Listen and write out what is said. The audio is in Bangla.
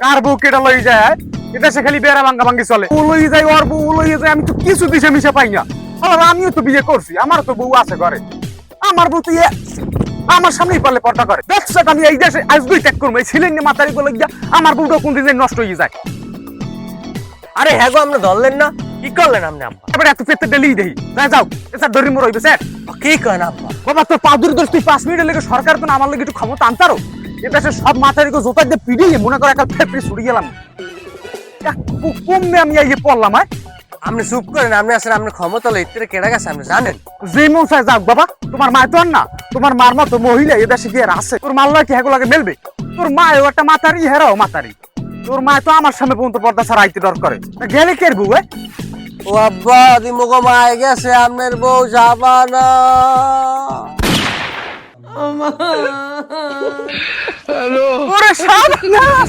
কার বউ কেটা লই যায়? এটা সে খালি বেড়া ভাঙ্গা ভাঙ্গি চলে। ও লই যায় ওর বউ লই যায় আমি তো কিছু দিশে মিশে পাই না। আর আমিও তো বিয়ে করছি আমার তো বউ আছে ঘরে। আমার বউ তো আমার সামনেই পারলে পর্দা করে। ব্যবসাটা আমি এই দেশে ত্যাগ করব এই ছিলেন মাতারি বলে গিয়া আমার বউটা কোন দিন নষ্ট হয়ে যায়। আরে হ্যাঁ গো আপনি ধরলেন না। কি করলেন আপনি এবারে এত পেতে ডেলি দেই। যাও দরি মর হইবে স্যার। কি করেন আব্বা বাবা? তোর পা দূরে দোষ তুই পাঁচ মিনিটের লেগে সরকার তো না আমার লেগে একটু ক্ষমতা আনতারো এ দেশে সব জোতা দিয়ে পিড়িয়ে মনে করে একটা ফেপড়ি গেলাম। কমনে আমি পড়লাম আয়। আপনি চুপ করেন আপনি আসলে আপনার ক্ষমতা হলো ইত্যাদি কেটে গেছে আপনি জানেন? যে মন চায় যাক বাবা তোমার মা তো আর না তোমার মার মতো মহিলা এ দেশে গিয়ে আছে। তোর মাল্লা কি হেগুলাকে মেলবে? তোর মা ও একটা মাতারি হেরাও মাতারি। তোর মা তো আমার সামনে পর্যন্ত পর্দা ছাড়া আইতে ডর করে। গেলে কে বউ এ? ও আব্বা মায়ে গেছে আপনার বউ যাবা না। ওরে সাবধান